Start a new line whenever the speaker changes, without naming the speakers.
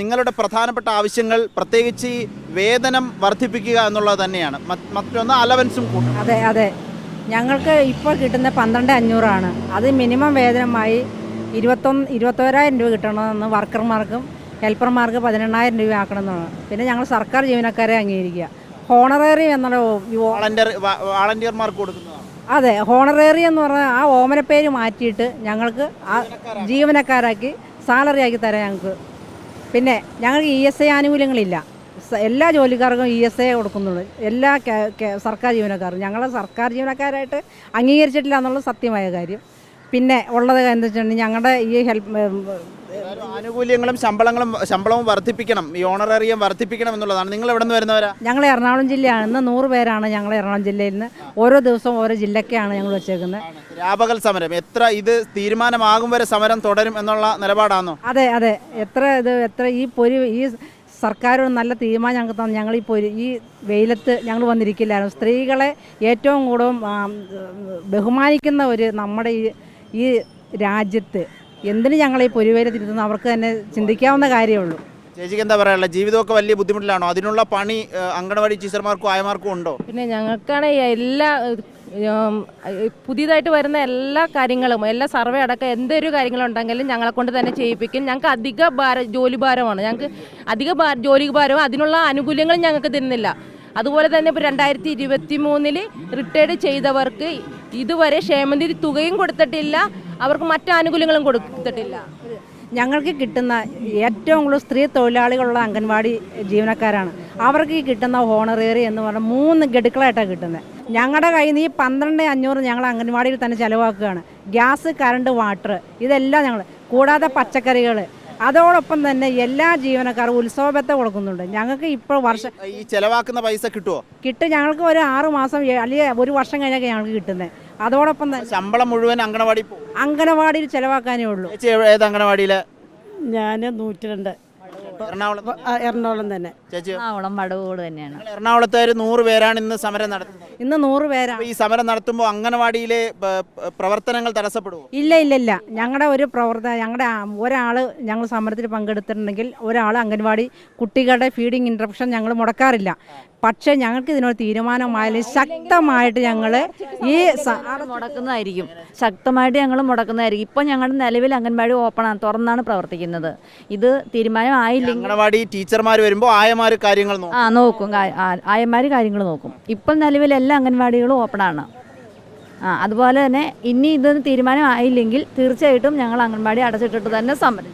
നിങ്ങളുടെ പ്രധാനപ്പെട്ട ആവശ്യങ്ങൾ പ്രത്യേകിച്ച് വേതനം വർദ്ധിപ്പിക്കുക എന്നുള്ളത് തന്നെയാണ്. മറ്റൊന്ന് അലവൻസും കൂട്ടും
അതെ അതെ. ഞങ്ങൾക്ക് ഇപ്പോൾ കിട്ടുന്ന പന്ത്രണ്ട് അഞ്ഞൂറാണ്. അത് മിനിമം വേതനമായി ഇരുപത്തൊന്ന് ഇരുപത്തോരായിരം രൂപ കിട്ടണമെന്ന് വർക്കർമാർക്കും ഹെൽപ്പർമാർക്ക് പതിനെണ്ണായിരം രൂപ ആക്കണമെന്നാണ്. പിന്നെ ഞങ്ങൾ സർക്കാർ ജീവനക്കാരെ അംഗീകരിക്കുക. ഹോണറേറി എന്നുള്ള
വാളണ്ടിയർമാർക്ക് കൊടുക്കുന്നതാണ്.
അതെ ഹോണറേറി എന്ന് പറഞ്ഞാൽ ആ ഓമനപ്പേര് മാറ്റിയിട്ട് ഞങ്ങൾക്ക് ആ ജീവനക്കാരാക്കി സാലറി ആക്കി തരാം ഞങ്ങൾക്ക്. പിന്നെ ഞങ്ങൾക്ക് ഇ എസ് ഐ ആനുകൂല്യങ്ങളില്ല. എല്ലാ ജോലിക്കാർക്കും ഇ എസ് ഐ കൊടുക്കുന്നുള്ളൂ. എല്ലാ സർക്കാർ ജീവനക്കാർക്കും. ഞങ്ങളെ സർക്കാർ ജീവനക്കാരായിട്ട് അംഗീകരിച്ചിട്ടില്ല എന്നുള്ളത് സത്യമായ കാര്യം. പിന്നെ ഉള്ളത് എന്താ വെച്ചിട്ടുണ്ടെങ്കിൽ ഞങ്ങളുടെ ഈ ഹെൽപ്പ്
ആനുകൂല്യങ്ങളും ശമ്പളങ്ങളും ശമ്പളവും വർദ്ധിപ്പിക്കണം. ഈ ഓണറേറിയം വർദ്ധിപ്പിക്കണം എന്നുള്ളതാണ്. നിങ്ങൾ എവിടെ നിന്ന് വരുന്നവരാ?
ഞങ്ങൾ എറണാകുളം ജില്ലയാണ്. ഇന്ന് നൂറ് പേരാണ് ഞങ്ങൾ എറണാകുളം ജില്ലയിൽ നിന്ന്. ഓരോ ദിവസവും ഓരോ ജില്ലയ്ക്കാണ് ഞങ്ങൾ വെച്ചേക്കുന്നത്.
രാപകൽ സമരം. എത്ര ഇത് തീരുമാനമാകും വരെ സമരം തുടരും എന്നുള്ള നിലപാടാണോ?
അതെ അതെ. എത്ര ഇത് എത്ര ഈ പൊരി ഈ സർക്കാർ ഒരു നല്ല തീരുമാനം ഞങ്ങൾക്ക് തന്നെ. ഞങ്ങൾ ഈ പൊരി ഈ വെയിലത്ത് ഞങ്ങൾ വന്നിരിക്കില്ലായിരുന്നു. സ്ത്രീകളെ ഏറ്റവും കൂടുതൽ ബഹുമാനിക്കുന്ന ഒരു നമ്മുടെ ഈ ഈ രാജ്യത്ത് എന്തിന് ഞങ്ങളെ ഈ പൊരിവേലത്തിരുത്തുന്നു? അവർക്ക് തന്നെ ചിന്തിക്കാവുന്ന കാര്യമുള്ളൂ.
ചേച്ചിക്ക് എന്താ പറയാനുള്ള ജീവിതമൊക്കെ വലിയ ബുദ്ധിമുട്ടിലാണോ? അതിനുള്ള പണി അങ്കണവാടി ടീച്ചർമാർക്കും ആയമാർക്കും ഉണ്ടോ?
പിന്നെ ഞങ്ങൾക്കാണ് എല്ലാ പുതിയതായിട്ട് വരുന്ന എല്ലാ കാര്യങ്ങളും എല്ലാ സർവേ അടക്കം എന്തൊരു കാര്യങ്ങളുണ്ടെങ്കിലും ഞങ്ങളെ കൊണ്ട് തന്നെ ചെയ്യിപ്പിക്കും. ഞങ്ങൾക്ക് അധിക ഭാര ജോലി ഭാരമാണ്. ഞങ്ങൾക്ക് അധിക ഭാ- ജോലി ഭാരവും അതിനുള്ള ആനുകൂല്യങ്ങളും ഞങ്ങൾക്ക് തരുന്നില്ല. അതുപോലെ തന്നെ ഇപ്പോൾ രണ്ടായിരത്തി ഇരുപത്തി മൂന്നിൽ റിട്ടയർഡ് ചെയ്തവർക്ക് ഇതുവരെ ക്ഷേമനിധി തുകയും കൊടുത്തിട്ടില്ല. അവർക്ക് മറ്റു ആനുകൂല്യങ്ങളും കൊടുത്തിട്ടില്ല.
ഞങ്ങൾക്ക് കിട്ടുന്ന ഏറ്റവും കൂടുതൽ സ്ത്രീ തൊഴിലാളികളുള്ള അംഗൻവാടി ജീവനക്കാരാണ്. അവർക്ക് കിട്ടുന്ന ഹോണറേറി എന്ന് പറഞ്ഞാൽ മൂന്ന് ഗഡുക്കളായിട്ടാണ് കിട്ടുന്നത് ഞങ്ങളുടെ കയ്യിൽ നിന്ന് ഈ പന്ത്രണ്ട് അഞ്ഞൂറ് ഞങ്ങൾ അംഗൻവാടിയിൽ തന്നെ ചിലവാക്കുകയാണ്. ഗ്യാസ് കറണ്ട് വാട്ടർ ഇതെല്ലാം ഞങ്ങൾ കൂടാതെ പച്ചക്കറികൾ അതോടൊപ്പം തന്നെ എല്ലാ ജീവനക്കാർക്കും ഉത്സവത്തെ കൊടുക്കുന്നുണ്ട്. ഞങ്ങൾക്ക് ഇപ്പോൾ വർഷം
ഈ ചിലവാക്കുന്ന പൈസ കിട്ടുമോ
കിട്ടും. ഞങ്ങൾക്ക് ഒരു ആറ് മാസം ഏ- അല്ലെങ്കിൽ ഒരു വർഷം കഴിഞ്ഞൊക്കെ ഞങ്ങൾക്ക് കിട്ടുന്നത് അതോടൊപ്പം തന്നെ
ശമ്പളം മുഴുവൻ അങ്കണവാടി
അങ്കണവാടിയിൽ ചെലവാക്കാനേ ഉള്ളൂ.
ഏത് അങ്കണവാടിയിലെ
ഞാൻ നൂറ്റി രണ്ട്
എറണാകുളം
എറണാകുളം തന്നെ.
ചേച്ചി.
എറണാകുളം വടവോട് തന്നെയാണ്.
എറണാകുളത്തെ എറണാകുളത്തുകാർ നൂറ് പേരാണ് ഇന്ന് സമരം നടത്തുന്നത്.
ഇന്ന് നൂറ് പേരാണ്
ഈ സമരം നടത്തുമ്പോൾ അംഗനവാടിയിലെ പ- പ്രവർത്തനങ്ങൾ തടസ്സപ്പെടുമോ
ഇല്ല ഇല്ല ഇല്ല. ഞങ്ങളുടെ ഒരു പ്രവർത്തന ഞങ്ങളുടെ ഒരാൾ ഞങ്ങൾ സമരത്തിൽ പങ്കെടുത്തിട്ടുണ്ടെങ്കിൽ ഒരാൾ അംഗൻവാടി കുട്ടികളുടെ ഫീഡിങ് ഇൻട്രപ്ഷൻ ഞങ്ങൾ മുടക്കാറില്ല. പക്ഷേ ഞങ്ങൾക്ക് ഇതിനൊരു തീരുമാനമായാലും ശക്തമായിട്ട് ഞങ്ങൾ ഈ സ-
മുടക്കുന്നതായിരിക്കും. ശക്തമായിട്ട് ഞങ്ങൾ മുടക്കുന്നതായിരിക്കും. ഇപ്പം ഞങ്ങളുടെ നിലവിൽ അംഗൻവാടി ഓപ്പണാണ് തുറന്നാണ് പ്രവർത്തിക്കുന്നത്. ഇത് തീരുമാനമായില്ലെങ്കിൽ
അംഗനവാടി ടീച്ചർമാർ വരുമ്പോൾ ആയമാർ കാര്യങ്ങൾ നോക്കും.
ആ നോക്കും. ആയമാർ കാര്യങ്ങൾ നോക്കും. ഇപ്പം നിലവിൽ എല്ലാ അംഗൻവാടികളും ഓപ്പണാണ്. ആ അതുപോലെ തന്നെ ഇനി ഇതൊന്നും തീരുമാനമായില്ലെങ്കിൽ തീർച്ചയായിട്ടും ഞങ്ങൾ അംഗൻവാടി അടച്ചിട്ടിട്ട് തന്നെ സമരം.